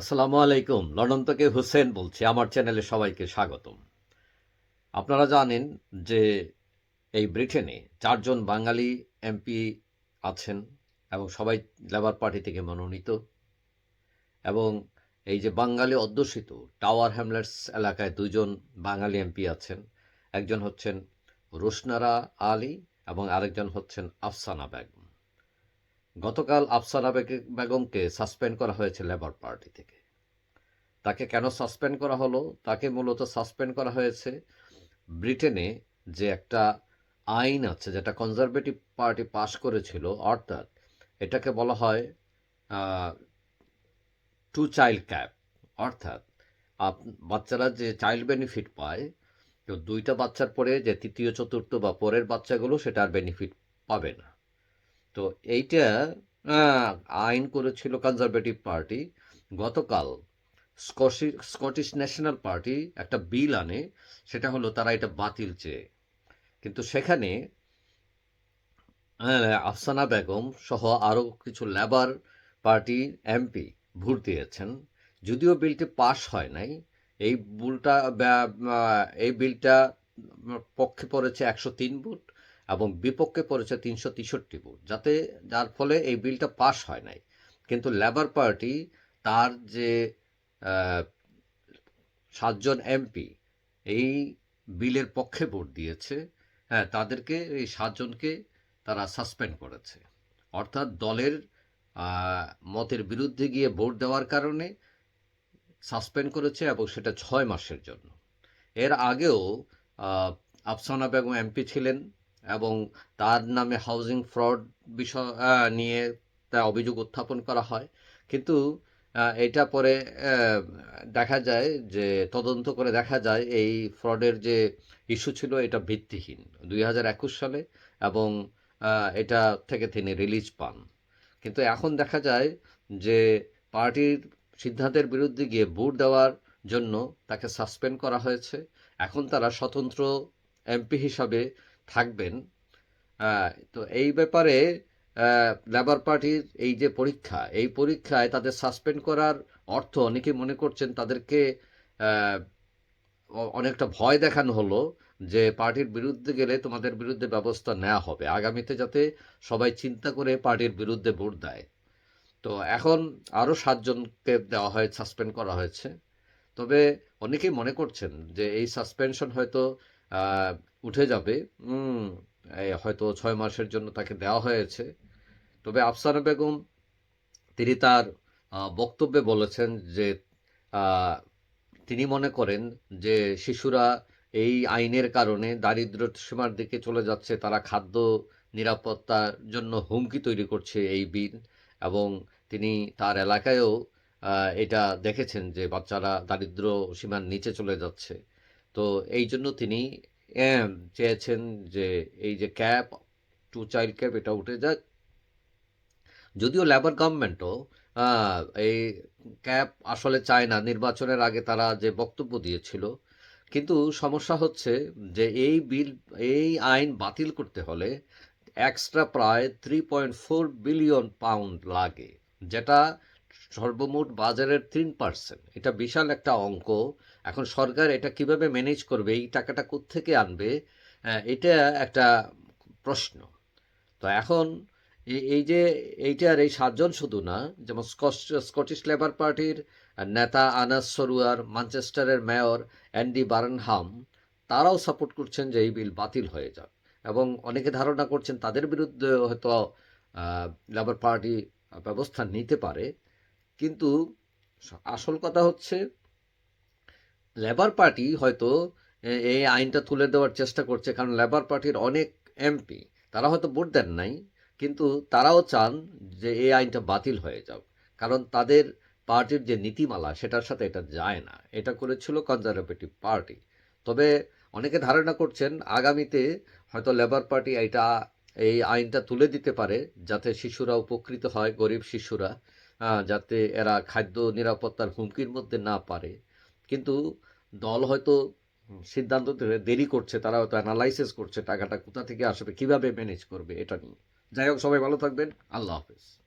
আসসালামু আলাইকুম। লন্ডন থেকে হুসেন বলছি। আমার চ্যানেলে সবাইকে স্বাগতম। আপনারা জানেন যে এই ব্রিটেনে চারজন বাঙালি এমপি আছেন এবং সবাই লেবার পার্টি থেকে মনোনীত এবং এই যে বাঙালি অধ্যুষিত টাওয়ার হ্যামলেটস এলাকায় দুজন বাঙালি এমপি আছেন। একজন হচ্ছেন রোশনারা আলী এবং আরেকজন হচ্ছেন আফসানা বেগম। গতকাল আফসানা বেগ- বেগমকে সাসপেন্ড করা হয়েছে লেবার পার্টি থেকে। তাকে কেন সাসপেন্ড করা হলো? তাকে মূলত সাসপেন্ড করা হয়েছে ব্রিটেনে যে একটা আইন আছে যেটা কনজারভেটিভ পার্টি পাশ করেছিল, অর্থাৎ এটাকে বলা হয় টু চাইল্ড ক্যাপ। অর্থাৎ আপ- বাচ্চারা যে চাইল্ড বেনিফিট পায়, তো দুইটা বাচ্চার পরে যে তৃতীয়, চতুর্থ বা পরের বাচ্চাগুলো সেটা আর বেনিফিট পাবে না। তো এইটা আইন করেছিল কনজারভেটিভ পার্টি গতকাল স্কটিশ স্কটিশ ন্যাশনাল পার্টি একটা বিল আনে, সেটা হলো তারা এটা বাতিল চেয়ে। কিন্তু সেখানে আফসানা বেগম সহ আরও কিছু লেবার পার্টি এমপি ভোট দিয়েছেন, যদিও বিলটি পাশ হয় নাই। এই বুলটা এই বিলটা পক্ষে পড়েছে একশো তিন ভোট। এবং বিপক্ষে পড়েছে তিনশো তেষট্টি ভোট যাতে যার ফলে এই বিলটা পাশ হয় নাই। কিন্তু লেবার পার্টি তার যে সাতজন এমপি এই বিলের পক্ষে ভোট দিয়েছে হ্যাঁ তাদেরকে এই সাতজনকে তারা সাসপেন্ড করেছে। অর্থাৎ দলের মতের বিরুদ্ধে গিয়ে ভোট দেওয়ার কারণে সাসপেন্ড করেছে এবং সেটা ছয় মাসের জন্য। এর আগেও আফসানা বেগম এমপি ছিলেন এবং তার নামে হাউজিং ফ্রড বিষয় নিয়ে তা অভিযোগ উত্থাপন করা হয়। কিন্তু এটা পরে দেখা যায় যে, তদন্ত করে দেখা যায় এই ফ্রডের যে ইস্যু ছিল এটা ভিত্তিহীন দুই হাজার একুশ সালে এবং এটা থেকে তিনি রিলিজ পান। কিন্তু এখন দেখা যায় যে, পার্টির সিদ্ধান্তের বিরুদ্ধে গিয়ে ভোট দেওয়ার জন্য তাকে সাসপেন্ড করা হয়েছে। এখন তারা স্বতন্ত্র এমপি হিসাবে থাকবেন। তো এই ব্যাপারে লেবার পার্টির এই যে পরীক্ষা, এই পরীক্ষায় তাদের সাসপেন্ড করার অর্থ অনেকে মনে করছেন তাদেরকে অনেকটা ভয় দেখানো হলো যে পার্টির বিরুদ্ধে গেলে তোমাদের বিরুদ্ধে ব্যবস্থা নেওয়া হবে। আগামীতে যাতে সবাই চিন্তা করে পার্টির বিরুদ্ধে ভোট দেয়। তো এখন আরও সাতজনকে দেওয়া হয় সাসপেন্ড করা হয়েছে। তবে অনেকেই মনে করছেন যে এই সাসপেনশন হয়তো উঠে যাবে হয়তো ছয় মাসের জন্য তাকে দেওয়া হয়েছে। তবে আফসানা বেগম, তিনি তার বক্তব্যে বলেছেন যে তিনি মনে করেন যে, শিশুরা এই আইনের কারণে দারিদ্র সীমার দিকে চলে যাচ্ছে, তারা খাদ্য নিরাপত্তার জন্য হুমকি তৈরি করছে এই বিল এবং তিনি তার এলাকায়ও এটা দেখেছেন যে, বাচ্চারা দারিদ্র সীমার নিচে চলে যাচ্ছে। তো এই জন্য তিনি আহ, চেয়েছেন যে এই যে ক্যাপ টু চাইল্ড ক্যাপ এটা উঠে যাক। যদিও লেবার গভর্নমেন্টও এই ক্যাপ আসলে চায় না। নির্বাচনের আগে তারা যে বক্তব্য দিয়েছিল কিন্তু সমস্যা হচ্ছে যে এই বিল এই আইন বাতিল করতে হলে এক্সট্রা প্রায় three point four billion pound লাগে যেটা সর্বমোট বাজারের তিন পার্সেন্ট এটা বিশাল একটা অঙ্ক। এখন সরকার এটা কীভাবে ম্যানেজ করবে, এই টাকাটা কোত্থেকে আনবে এটা একটা প্রশ্ন। তো এখন এই- যে এইটার এই সাতজন শুধু না, যেমন স্কটিশ লেবার পার্টির নেতা আনাস সরুয়ার ম্যানচেস্টারের মেয়র অ্যান্ডি বার্নহাম তারাও সাপোর্ট করছেন যে এই বিল বাতিল হয়ে যাক। এবং অনেকে ধারণা করছেন তাদের বিরুদ্ধে হয়তো লেবার পার্টি ব্যবস্থা নিতে পারে। কিন্তু আসল কথা হচ্ছে লেবার পার্টি হয়তো এই আইনটা তুলে দেওয়ার চেষ্টা করছে, কারণ লেবার পার্টির অনেক এমপি তারা হয়তো ভোট দেন নাই, কিন্তু তারাও চান যে এই আইনটা বাতিল হয়ে যাক। কারণ তাদের পার্টির যে নীতিমালা, সেটার সাথে এটা যায় না। এটা করেছিল কনজারভেটিভ পার্টি তবে অনেকে ধারণা করছেন, আগামীতে হয়তো লেবার পার্টি এটা, এই আইনটা তুলে দিতে পারে, যাতে শিশুরা উপকৃত হয়, গরিব শিশুরা। যাতে এরা খাদ্য নিরাপত্তার হুমকির মধ্যে না পারে। কিন্তু দল হয়তো সিদ্ধান্ত দেরি করছে, তারা হয়তো অ্যানালাইসিস করছে টাকাটা কোথা থেকে আসবে, কীভাবে ম্যানেজ করবে এটা নিয়ে। যাই হোক, সবাই ভালো থাকবেন। আল্লাহ হাফেজ।